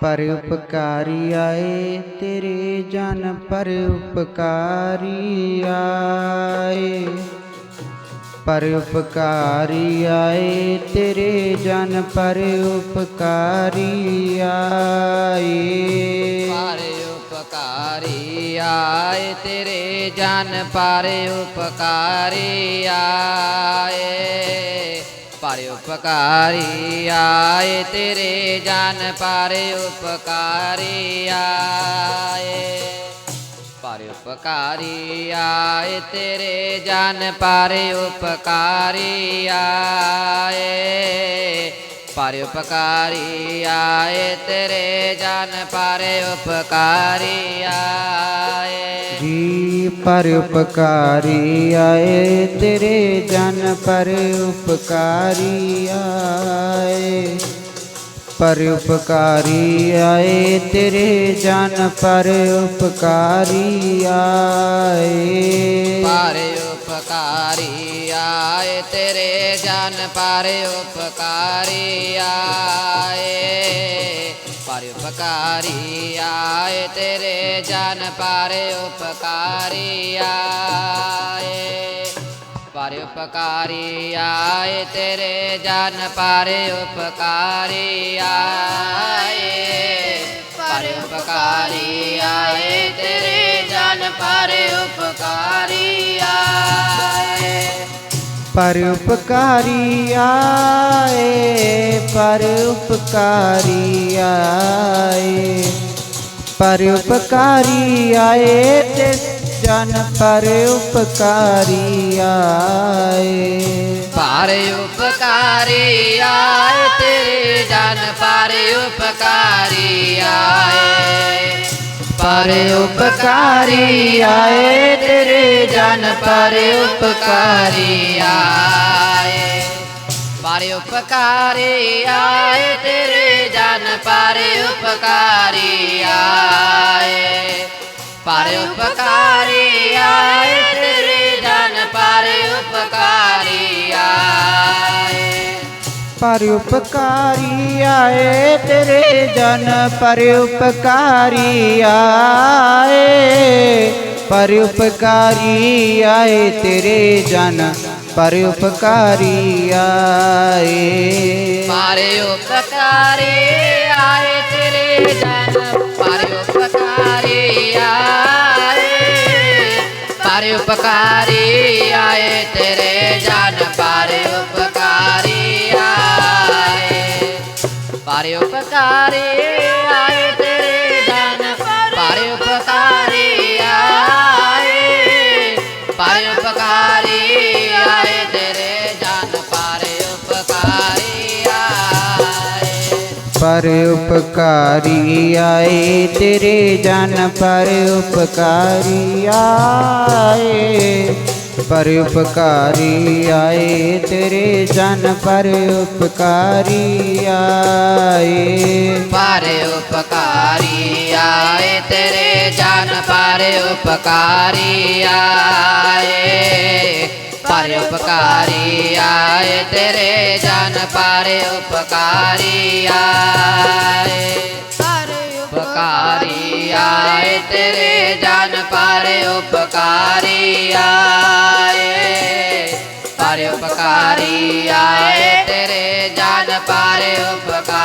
ਪਰ ਉਪਕਾਰੀ ਆਏ ਤੇਰੇ ਜਨ, ਪਰ ਉਪਕਾਰੀ ਆਏ। ਪਰ ਉਪਕਾਰੀ ਆਏ ਤੇਰੇ ਜਨ, ਪਰ ਉਪਕਾਰੀ ਆਏ। ਪਾਰੇ ਉਪਕਾਰੀ ਆਏ ਤੇਰੇ ਜਨ ਪਾਰੇ ਉਪਕਾਰੀ, ਆਏ। ਪਾਰੇ ਉਪਕਾਰੀ, ਆਏ ਤੇਰੇ ਜਨ ਪਾਰੇ ਉਪਕਾਰੀ, ਆਏ। ਪਾਰੇ ਉਪਕਾਰੀ, ਆਏ ਤੇਰੇ ਜਨ ਪਾਰੇ ਉਪਕਾਰੀ, ਆਏ। ਪਾਰੇ ਉਪਕਾਰੀ ਆਏ, ਤੇਰੇ ਜਨ ਪਰ ਉਪਕਾਰੀ ਆਏ। ਜੀ ਪਰ ਉਪਕਾਰੀ ਆਏ, ਤੇਰੇ ਜਨ ਪਰ ਉਪਕਾਰੀ ਆਏ। ਪਰ ਉਪਕਾਰੀ ਆਏ, ਤੇਰੇ ਜਨ ਪਰ ਉਪਕਾਰੀ ਆਏ। ਪਾਰੇ ਉਪਕਾਰੀ ਆਏ। ਪਾਰੇ ਉਪਕਾਰੀ ਆਏ, ਤੇਰੇ ਜਨ ਪਾਰੇ ਉਪਕਾਰੀ ਆਏ। ਪਾਰੇ ਉਪਕਾਰੀ ਆਏ, ਤੇਰੇ ਜਨ ਪਾਰੇ ਉਪਕਾਰੀ ਆਏ। ਪਾਰੇ ਉਪਕਾਰੀ ਆਏ, ਤੇਰੇ ਜਨ ਪਾਰੇ ਉਪਕਾਰੀ ਪਰ ਆਏ, ਪਰ ਉਪਕਾਰੀ ਆਏ। ਪਰਉਪਕਾਰੀ ਆਏ ਤੇ ਜਨ ਪਰ ਉਪਕਾਰੀ ਆਏ। ਪਾਰੇ ਆਏ ਤੇਰੇ ਜਨ ਪਾਰੇ ਆਏ ਪਰ ਉਪਕਾਰੀ ਆਏ, ਤੇਰੇ ਜਨ ਪਰ ਉਪਕਾਰੀ ਆਏ। ਪਾਰੇ ਉਪਕਾਰੀ ਆਏ, ਤੇਰੇ ਜਨ ਪਾਰੇ ਉਪਕਾਰੀ ਆਏ। ਪਾਰੇ ਉਪਕਾਰੀ ਆਏ ਪਰ ਉਪਕਾਰੀ ਆਏ, ਤੇਰੇ ਜਨ ਪਰ ਉਪਕਾਰੀ ਆਏ। ਪਰ ਉਪਕਾਰੀ ਆਏ, ਤੇਰੇ ਜਨ ਪਰ ਉਪਕਾਰੀ ਆਏ। ਪਾਰੇ ਉਪਕਾਰੀ ਆਏ, ਤੇਰੇ ਜਨ ਪਾਰੇ ਉਪਕਾਰੀ ਆਏ। ਪਾਰੇ ਉਪਕਾਰੀ ਆਏ, ਤੇਰੇ ਉਪਕਾਰੀ ਆਏ ਤੇਰੇ ਜਨ। ਪਾਰੇ ਉਪਕਾਰੀ ਆਏ। ਪਾਰੇ ਉਪਕਾਰੀ ਆਏ ਤੇਰੇ ਜਾਨ। ਪਾਰੇ ਉਪਕਾਰੀ ਆਏ। ਪਰ ਉਪਕਾਰੀ ਆਏ ਤੇਰੇ ਜਾਨ। ਪਰ ਉਪਕਾਰੀ ਆਏ। ਪਰ ਉਪਕਾਰੀ ਆਏ, ਤੇਰੇ ਜਨ ਪਰ ਉਪਕਾਰੀ ਆਏ। ਪਾਰੇ ਉਪਕਾਰੀ ਆਏ, ਤੇਰੇ ਜਨ ਪਾਰੇ ਉਪਕਾਰੀ ਆਏ। ਪਾਰੇ ਉਪਕਾਰੀ ਆਏ, ਤੇਰੇ ਜਨ ਪਾਰੇ ਉਪਕਾਰੀ ਆਏ। ਉਪਕਾਰੀ ਆਏ, ਤੇਰੇ ਜਨ ਪਾਰੇ ਉਪਕਾਰੀ ਆਏ। ਉਪਕਾਰੀ ਆਏ ਤੇਰੇ ਜਨ ਪਾਰੇ ਉਪਕਾਰ